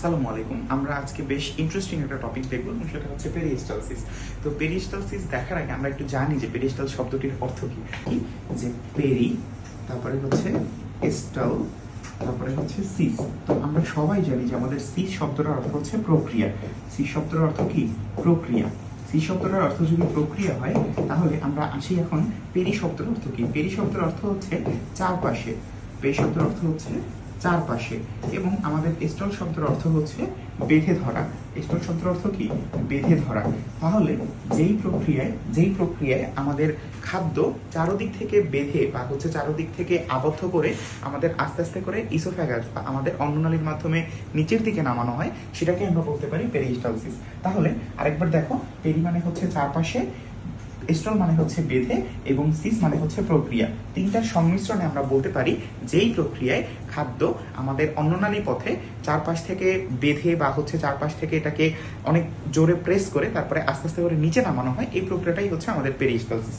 আসসালামু আলাইকুম। আমরা আজকে বেশ ইন্টারেস্টিং একটা টপিক দেখব, এবং সেটা হচ্ছে পেরিস্টালসিস তো পেরিস্টালসিস দেখার আগে আমরা একটু জানি যে পেরিস্টাল শব্দটির অর্থ কি? যে পেরি তারপরে হচ্ছে এস্টাল তারপরে হচ্ছে সিস তো আমরা সবাই জানি যে আমাদের সিস শব্দটার অর্থ হচ্ছে প্রক্রিয়া। সিস শব্দটার অর্থ কি? প্রক্রিয়া। সি শব্দটার অর্থ যদি প্রক্রিয়া হয়, তাহলে আমরা আসি এখন পেরি শব্দের অর্থ কি? পেরি শব্দের অর্থ হচ্ছে চারপাশে। পেরি শব্দের অর্থ হচ্ছে চারপাশে। এবং আমাদের স্টল শব্দের অর্থ হচ্ছে বেঁধে ধরা। স্টল শব্দের অর্থ কি? বেঁধে ধরা। তাহলে যেই প্রক্রিয়ায় যেই প্রক্রিয়ায় আমাদের খাদ্য চারোদিক থেকে বেঁধে বা হচ্ছে চারোদিক থেকে আবদ্ধ করে আমাদের আস্তে আস্তে করে ইসোফ্যাগাস বা আমাদের অন্ননালীর মাধ্যমে নিচের দিকে নামানো হয়, সেটাকে আমরা বলতে পারি পেরিস্টালসিস তাহলে আরেকবার দেখো পেরি মানে হচ্ছে চারপাশে স্টল মানে হচ্ছে বেঁধে এবং সিস মানে হচ্ছে প্রক্রিয়া। তিনটার সংমিশ্রণে আমরা বলতে পারি যেই প্রক্রিয়ায় খাদ্য আমাদের অন্ননালী পথে চারপাশ থেকে বেঁধে বা হচ্ছে চারপাশ থেকে এটাকে অনেক জোরে প্রেস করে তারপরে আস্তে আস্তে করে নিচে নামানো হয়, এই প্রক্রিয়াটাই হচ্ছে আমাদের পেরিস্টালসিস